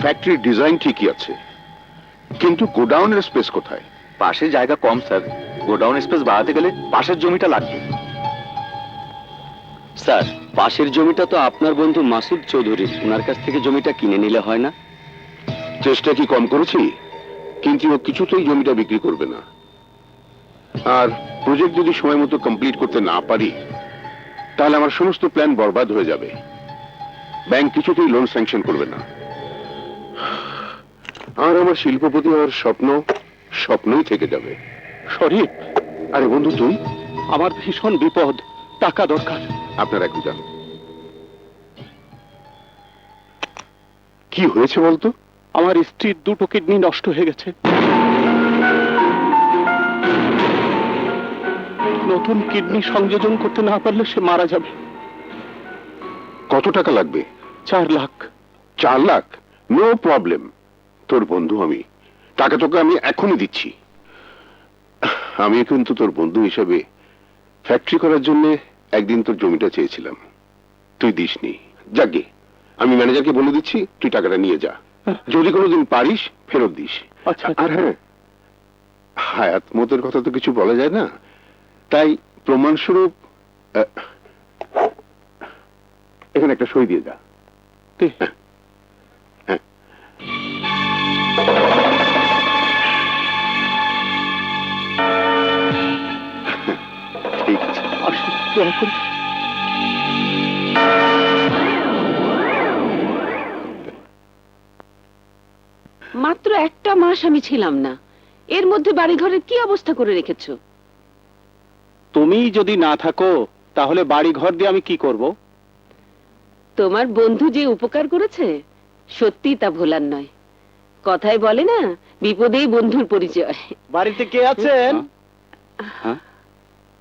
ফ্যাক্টরির ডিজাইন ঠিকই আছে। কিন্তু গোডাউনের স্পেস কোথায়? পাশে জায়গা কম স্যার। গোডাউন স্পেস বাড়াতে গেলে পাশের জমিটা লাগবে। স্যার পাশের জমিটা তো আপনার বন্ধু মাসুদ চৌধুরীর। ওনার কাছ থেকে জমিটা কিনে নিলে হয় না? চেষ্টা কি কম করেছি? কিন্তু ও কিছুতেই জমিটা বিক্রি করবে না। আর প্রজেক্ট যদি সময় মতো কমপ্লিট করতে না পারি তাহলে আমার সমস্ত প্ল্যান বরবাদ হয়ে যাবে। ব্যাংক কিছুতেই লোন স্যাংশন করবে না। আর আমার শিল্পপতি হওয়ার স্বপ্ন স্বপ্নই থেকে যাবে। শরীফ আরে বন্ধু তুই? আমার ভীষণ বিপদ। টাকা দরকার। আপনার এখন যান। কি হয়েছে বলতো? আমার স্ত্রীর দুটো কিডনি নষ্ট হয়ে গেছে। নতুন কিডনি সংযোজন করতে না পারলে সে মারা যাবে। কত টাকা লাগবে? চার লাখ। চার লাখ? নো প্রবলেম তোর বন্ধু আমি। টাকা তোকে আমি এখনই দিচ্ছি। আমি কিন্তু তোর বন্ধু হিসেবে ফ্যাক্টরি করার জন্য একদিন তোর জমিটা চেয়েছিলাম। তুই দিসনি। যাকে আমি ম্যানেজারকে বলে দিচ্ছি তুই টাকাটা নিয়ে যা। যদি কোনোদিন পারিস ফেরত দিস। আচ্ছা আর হ্যাঁ হায়াত মতের কথা তো কিছু বলা যায় না। তাই প্রমাণস্বরূপ এখানে একটা সই দিয়ে যা। দে। ঠিক আছে আসি দয়া করে মাত্র একটা মাস আমি ছিলাম না। এর মধ্যে বাড়িঘরের কি অবস্থা করে রেখেছো? তুমি যদি না থাকো তাহলে বাড়ি ঘর দিয়ে আমি কি করব? তোমার বন্ধু যে উপকার করেছে সত্যি তা ভোলার নয়। কথায় বলে না বিপদেই বন্ধুর পরিচয়। বাড়িতে কে আছেন? হ্যাঁ?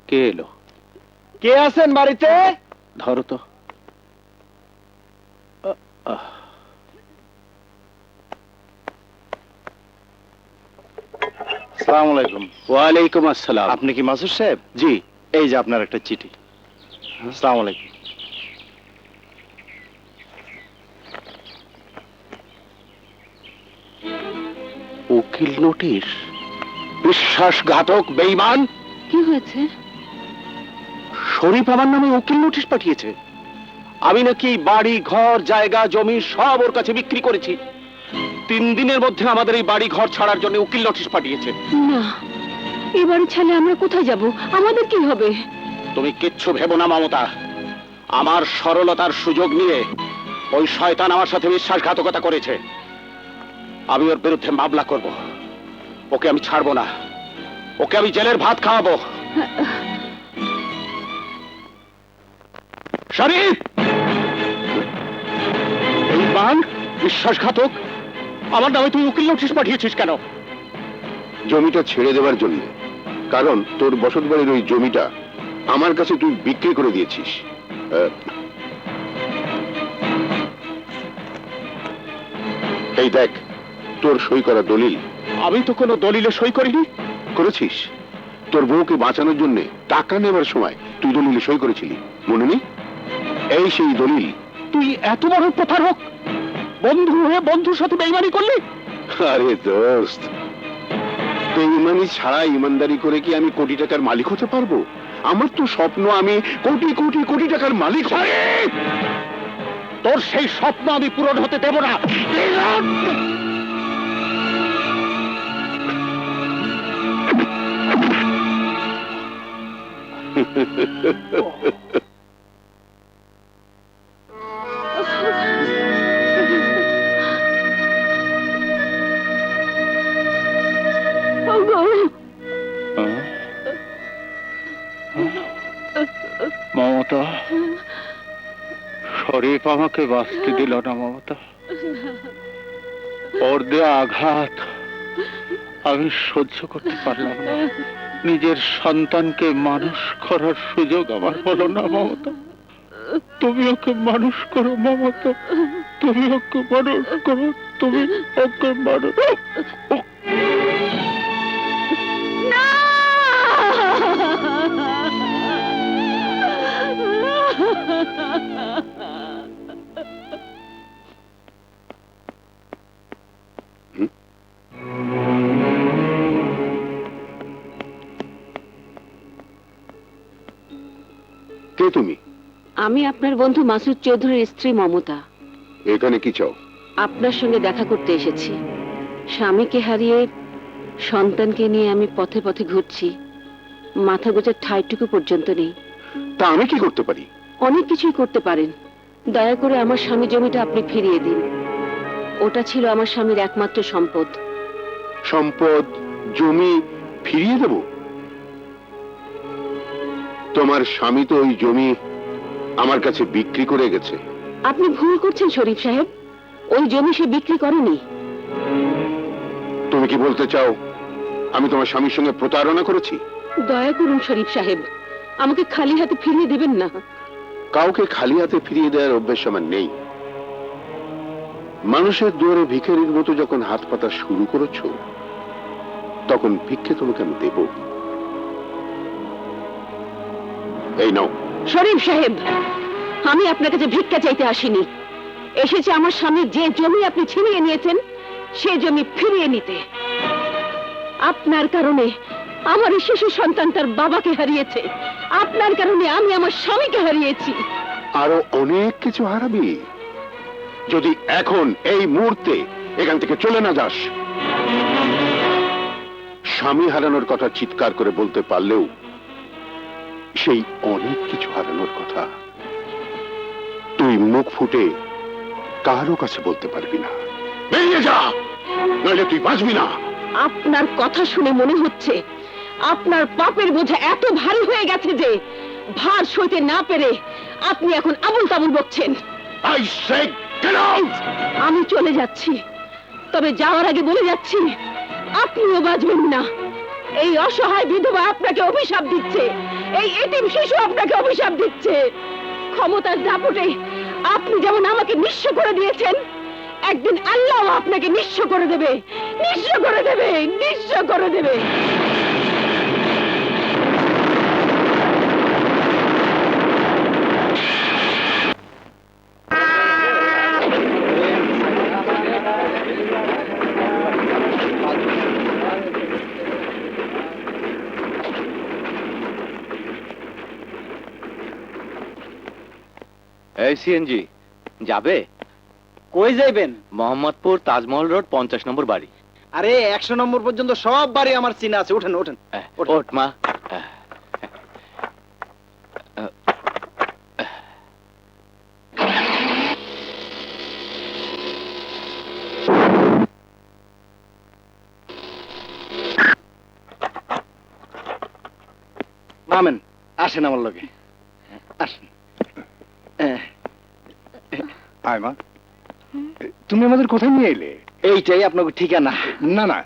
কে এলো? কে আছেন বাড়িতে? ধরো তো। সালাম আলাইকুম। ওয়ালাইকুম আসসালাম। আপনি কি মাসুদ সাহেব? জি। এই যে আপনার একটা চিঠি। সালাম আলাইকুম। উকিল নোটিশ। বিশ্বাসঘাতক বেঈমান। কি হয়েছে? শরীফ আমার নামে উকিল নোটিশ পাঠিয়েছে। আমি নাকি বাড়ি ঘর জায়গা জমি সব ওর কাছে বিক্রি করেছি। তিন দিনের মধ্যে আমাদের এই বাড়ি ঘর ছাড়ার জন্য উকিল নোটিশ পাঠিয়েছে। না এবারে ছেলে আমরা কোথায় যাব? আমাদের কি হবে? তুমি কিচ্ছু ভেবো না মমতা। আমার সরলতার সুযোগ নিয়ে ওই শয়তান আমার সাথে বিশ্বাসঘাতকতা করেছে। আমি ওর বিরুদ্ধে মামলা করব। ওকে আমি ছাড়বো না। ওকে আমি জেলের ভাত খাওয়াবো। শরীফ! বিশ্বাসঘাতক, আমার নামে তুই উকিল নোটিশ পাঠিয়েছিস কেন? জমিটা ছেড়ে দেওয়ার জন্য। কারণ তোর বসত বাড়ির ওই জমিটা আমার কাছে তুই বিক্রি করে দিয়েছিস। এই দেখ, তোর সই করা দলিল। আমি তো কোনো দলিলে সই করিনি। করেছিস? তোর বউকে বাঁচানোর জন্য টাকা নেবার সময় তুই দলিলে সই করেছিলি মনে নেই? এই সেই দলিল। তুই এত বড় প্রতারক! বন্ধু হয়ে বন্ধুর সাথে বেইমানি করলি? আরে দোস্ত বেইমানি ছাড়া ইমানদারি করে কি আমি কোটি টাকার মালিক হতে পারব? আমার তো স্বপ্ন আমি কোটি কোটি কোটি টাকার মালিক। তোর সেই স্বপ্ন আমি পূরণ হতে দেব না। মমতা, শরীফ আমাকে বাঁচতে দিল না, মমতা। ওর দেওয়া আঘাত আমি সহ্য করতে পারলাম না। নিজের সন্তানকে মানুষ করার সুযোগ আমার হলো না মমতা। তুমি ওকে মানুষ করো মমতা। তুমি ওকে মানুষ করো তুমি ওকে মানুষ তুমি? আমি আপনার বন্ধু মাসুদ চৌধুরীর স্ত্রী মমতা। এখানে কি চাও? আপনার সঙ্গে দেখা করতে এসেছি। স্বামীকে হারিয়ে সন্তানকে নিয়ে আমি পথে পথে ঘুরছি। মাথা গোজার ঠাইটুকু পর্যন্ত নেই। তা আমি কি করতে পারি? অনেক কিছুই করতে পারেন। দয়া করে আমার স্বামী জমিটা আপনি ফিরিয়ে দিন। ওটা ছিল আমার স্বামীর একমাত্র সম্পদ। সম্পদ জমি ফিরিয়ে দেব? তোমার স্বামী তো ওই জমি আমার কাছে বিক্রি করে গেছে। আপনি ভুল করছেন শরীফ সাহেব। ওই জমি সে বিক্রি করেনি। তুমি কি বলতে চাও আমি তোমার স্বামীর সঙ্গে প্রতারণা করেছি? দয়া করুন শরীফ সাহেব। আমাকে খালি হাতে ফিরিয়ে দেবেন না। কাউকে খালি হাতে ফিরিয়ে দেওয়ার অভ্যেস আমার নেই। মানুষের দুয়ারে ভিখারির মতো যখন হাত পাতা শুরু করেছ তখন ভিক্ষে তোমাকে আমি দেব। এই নাও। শরীফ সাহেব আমি আপনার কাছে ভিক্ষা চাইতে আসিনি। এসেছে আমার স্বামী যে জমি আপনি ছিনিয়ে নিয়েছেন সে জমি ফিরিয়ে নিতে। আপনার কারণে আমার এই শিশু সন্তান তার বাবাকে হারিয়েছে। আপনার কারণে আমি আমার স্বামীকে হারিয়েছি। আরও অনেক কিছু হারাবি। যদি এখন এই মুহূর্তে এখান থেকে চলে না যাস স্বামী হারানোর কথা চিৎকার করে বলতে পারলেও সেই অনেক কিছু হারানোর কথা। তুই মুখ ফুটে কারও কাছে বলতে পারবি না। বেরিয়ে যা! নইলে তুই বাঁচবি না। আপনার কথা শুনে মনে হচ্ছে আপনার পাপের বোঝা এত ভারী হয়ে গেছে যে ভার সইতে না পেরে আপনি এখন আবুল তাবুল বকছেন। আই সে গেট আউট আমি চলে যাচ্ছি। তবে যাওয়ার আগে বলে যাচ্ছি আপনিও বাঁচবেন না। এই অসহায় বিধবা আপনাকে অভিশাপ দিচ্ছে। এই এটিম শিশু আপনাকে অভিশাপ দিচ্ছে। ক্ষমতার দাপটে আপনি যেমন আমাকে নিঃস্ব করে দিয়েছেন, একদিন আল্লাহ আপনাকে নিঃস্ব করে দেবে, নিঃস্ব করে দেবে, নিঃস্ব করে দেবে। এই সিএনজি যাবে? কই যাইবেন? মোহাম্মদপুর তাজমহল রোড পঞ্চাশ নম্বর বাড়ি। আরে একশো নম্বর পর্যন্ত সব বাড়ি আমার চিনা আছে। ওঠেন ওঠেন। ওঠ মা। নামেন আসেন আমার লগে। আসেন। আয় মা। তুমি আমাদের কোথায় নিয়ে এলে? এইটাই আপনাকে ঠিকানা। না না।